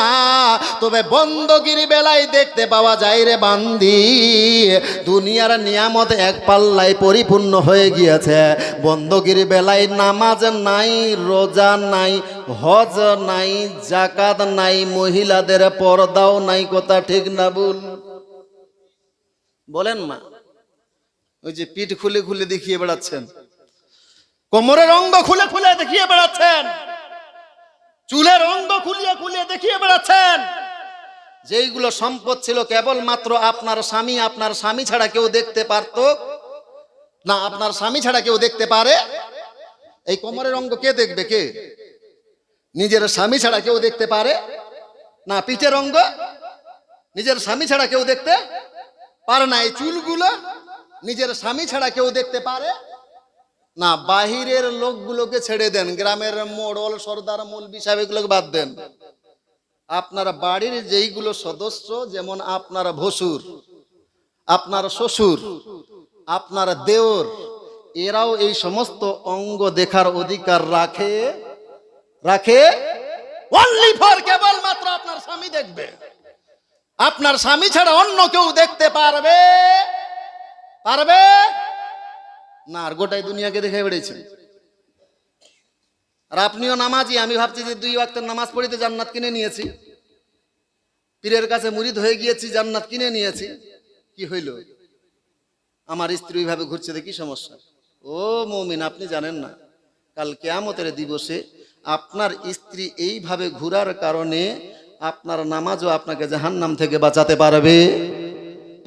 না। তবে বন্দগির বেলায় দেখতে পাওয়া যায় রে বান্দি, দুনিয়ার নিয়ামত এক পাল্লায় পরিপূর্ণ হয়ে গিয়েছে। বন্দগির বেলায় নামাজ নাই, রোজা নাই, হজ নাই জাকাত নাই, মহিলাদের পর্দাও নাই, কথা ঠিক না বল বলেন মা। ওই যে পিঠ খুলে খুলে দেখিয়ে বেড়াচ্ছেন। কোমরের অঙ্গ খুলে খুলে দেখিয়ে বেড়াচ্ছেন। চুলের অঙ্গ খুলিয়ে খুলিয়ে দেখিয়ে বেড়াচ্ছেন। যেইগুলো সম্পদ ছিল কেবলমাত্র আপনার স্বামী আপনার স্বামী ছাড়া কেউ দেখতে পারত? না, আপনার স্বামী ছাড়া কেউ দেখতে পারে? এই কোমরের অঙ্গ কে দেখবে, কে? নিজের স্বামী ছাড়া কেউ দেখতে পারে? না, পিঠের অঙ্গ? নিজের স্বামী ছাড়া কেউ দেখতে পারে না। এই চুলগুলো নিজের স্বামী ছাড়া কেউ দেখতে পারে? না, বাহিরের লোকগুলোকে ছেড়ে দেন, গ্রামের মোড়ল, সর্দার মৌলবি সাহেব বাদ দেন। আপনার বাড়ির যেইগুলো সদস্য, যেমন আপনার ভসুর, আপনার শ্বশুর, আপনার দেওর, এরাও এই সমস্ত অঙ্গ দেখার অধিকার রাখে রাখে? অনলি ফর কেবলমাত্র আপনার স্বামী দেখবে। আপনার স্বামী ছাড়া অন্য কেউ দেখতে পারবে? পারবে? না, আর গোটাই দুনিয়াকে দেখে বেড়েছে আর আপনিও নামাজি, আমি ভাবছি যে দুই ওয়াক্তের নামাজ পড়িতে জান্নাত কিনে নিয়েছি। পীরের কাছে মুরিদ হয়ে গিয়েছি, জান্নাত কিনে নিয়েছি। কি হইল? আমার স্ত্রী ওইভাবে ঘুরছে, দেখি সমস্যা। ও মৌমিন, আপনি জানেন না, কাল কেয়ামতের দিবসে আপনার স্ত্রী এইভাবে ঘুরার কারণে আপনার নামাজও আপনাকে জাহান্নাম থেকে বাঁচাতে পারবে।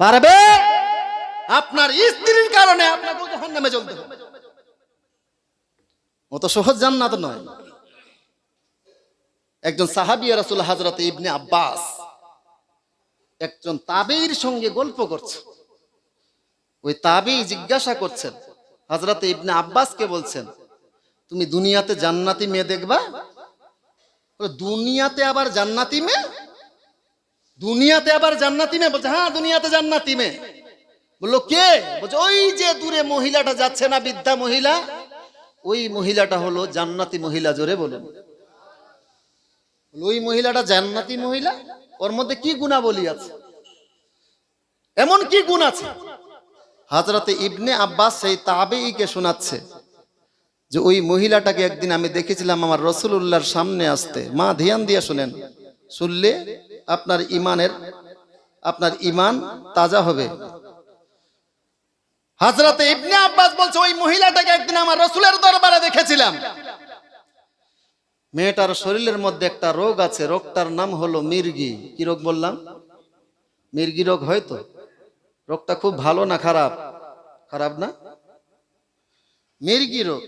পারবে? আপনার স্ত্রীর কারণে আপনাকে জাহান্নামে চলতে হবে। অত সহজ জান্নাত নয়। একজন সাহাবিয়া রাসুল হাজরত ইবনে আব্বাস একজন তাবেইর সঙ্গে গল্প করছে। ওই তাবেই জিজ্ঞাসা করছেন হাজরত ইবনে আব্বাসকে বলছেন, তুমি দুনিয়াতে জান্নাতি মেয়ে দেখবা? দুনিয়াতে আবার জান্নাতি মেয়ে? দুনিয়াতে আবার জান্নাতি মেয়ে? বলছে হ্যাঁ দুনিয়াতে জান্নাতি মেয়ে। বলল, কে? বলছে, ওই যে দূরে মহিলাটা যাচ্ছে না, বৃদ্ধা মহিলা? ওই মহিলাটা হলো জান্নাতি মহিলা, জোরে বলুন। ওই মহিলাটা জান্নাতি মহিলা? ওর মধ্যে কি গুণাবলী আছে? এমন কি গুণ আছে? হাজরাতে ইবনে আব্বাস সেই তাবেইকে শোনাচ্ছে যে, ওই মহিলাটাকে একদিন আমি দেখেছিলাম আমার রসুল্লাহর সামনে আসতে। মা, ধ্যান দিয়ে শুনেন। শুনলে আপনার ইমানের, আপনার ইমান তাজা হবে। হাজরতে ইবনে আব্বাস বলছে, ওই মহিলাটাকে একদিন আমার রসুলের দরবারে দেখেছিলাম। মেয়েটার শরীরের মধ্যে একটা রোগ আছে, রোগটার নাম হলো মির্গি। কি রোগ বললাম? মির্গি রোগ হয়তো রোগটা খুব ভালো না খারাপ? খারাপ না? মির্গি রোগ।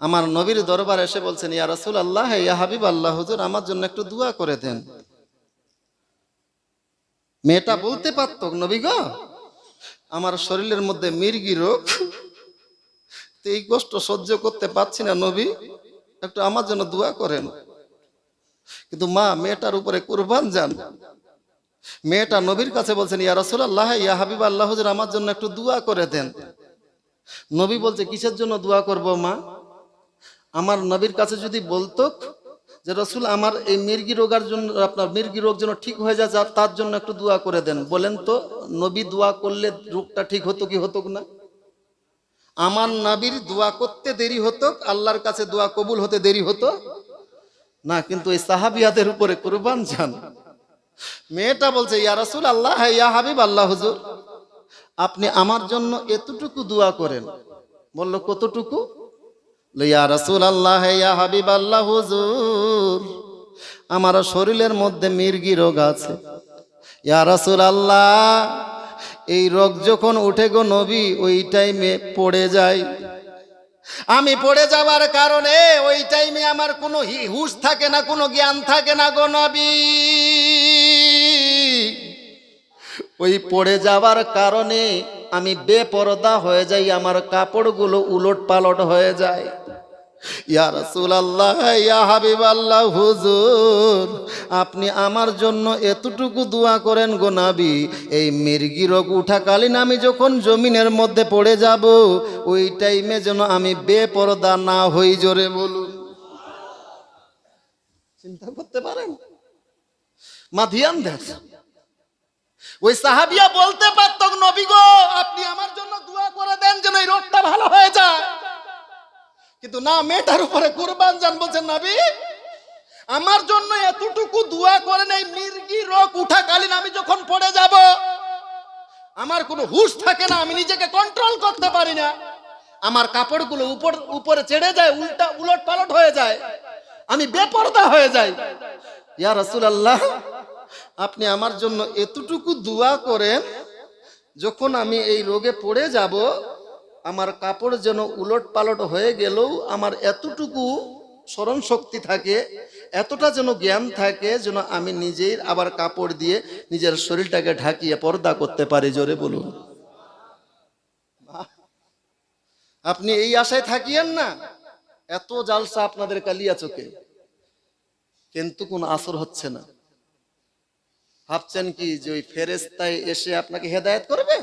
আমার নবীর দরবার এসে বলছেন, ইয়া রসুল আল্লাহ ইয়া হাবিব আল্লাহ হুজুর, আমার জন্য একটু দোয়া করে দেন। মেয়েটা বলতে পারত, নবী গো আমার শরীরের মধ্যে মির্গি রোগ। এই কষ্ট সহ্য করতে পারছি না নবী। একটু আমার জন্য দোয়া করেন। কিন্তু মা, মেয়েটার উপরে কুরবান যান। মেয়েটা নবীর কাছে বলছেন, ইয়া রসুল্লাহ ইয়া হাবিব আল্লাহ আমার জন্য একটু দোয়া করে দেন। নবী বলছে, কিসের জন্য দোয়া করব মা? আমার নবীর কাছে যদি বলতো যে রসুল আমার এই মির্গি রোগার জন্য, আপনার মির্গি রোগ যেন ঠিক হয়ে যায় তার জন্য একটু দোয়া করে দেন। বলেন তো, নবী দোয়া করলে রোগটা ঠিক হতো কি হতো না? আমার নাবির দোয়া করতে দেরি হতো, আল্লাহর কাছে দোয়া কবুল হতে দেরি হতো? না, কিন্তু এই সাহাবিয়াদের উপরে কুরবান যান। মেয়েটা বলছে, ইয়া রসুল আল্লাহ ইয়া হাবিব আল্লাহ হুজুর, আপনি আমার জন্য এতটুকু দোয়া করেন। বলল, কতটুকু? ইয়া রসুল আল্লাহ ইয়া হাবিব আল্লাহ হুজুর আমার শরীরের মধ্যে মির্গি রোগ আছে। ইয়া রসুল আল্লাহ এই রোগ যখন উঠে গো নবী, ওই টাইমে পড়ে যায় আমি পড়ে যাওয়ার কারণে ওই টাইমে আমার কোনো হুঁশ থাকে না, কোনো জ্ঞান থাকে না গো নবী। ওই পড়ে যাওয়ার কারণে আমি বেপরদা হয়ে যাই, আমার কাপড়গুলো উলট পালট হয়ে যায়। ইয়া ইয়া হুজুর, আপনি আমার জন্য এতটুকু দোয়া করেন গো নাবি। এই মির্গি রোগ উঠাকালীন আমি যখন জমিনের মধ্যে পড়ে যাব, ওই টাইমে যেন আমি বেপরদা না হই, জোরে বলুন। চিন্তা করতে পারেন? মা ধ্যান দেন ওই সাহাবিয়া বলতে পারত, নবী গো, আপনি আমার জন্য দোয়া করে দেন যেন এই রোগটা ভালো হয়ে যায়। কিন্তু না, মেয়েটার উপরে কুরবান জান বলছেন নবী। আমার জন্য এতটুকু দোয়া করেন এই মির্গি রোগ উঠাকালীন আমি যখন পড়ে যাব, আমার কোনো হুঁশ থাকে না, আমি নিজেকে কন্ট্রোল করতে পারি না। আমার কাপড়গুলো উপর, উপরে চেড়ে যায়, উল্টা, উলট পালট হয়ে যায়। আমি বেপরদা হয়ে যাই। ইয়া রাসূলুল্লাহ, আপনি আমার জন্য এতটুকু দোয়া করেন, যখন আমি এই রোগে পড়ে যাব আমার কাপড় যেন উলট পালট হয়ে গেলেও আমার এতটুকু স্মরণ শক্তি থাকে, এতটা যেন জ্ঞান থাকে যেন আমি নিজেই আবার কাপড় দিয়ে নিজের শরীরটাকে ঢাকিয়ে পর্দা করতে পারি, জোরে বলুন। আপনি এই আশায় থাকিয়েন না, এত জালসা আপনাদের কালিয়া চোখে। কিন্তু কোন আসর হচ্ছে না। ভাবছেন কি যে ওই ফেরেস্তায় এসে আপনাকে হেদায়ত করবে?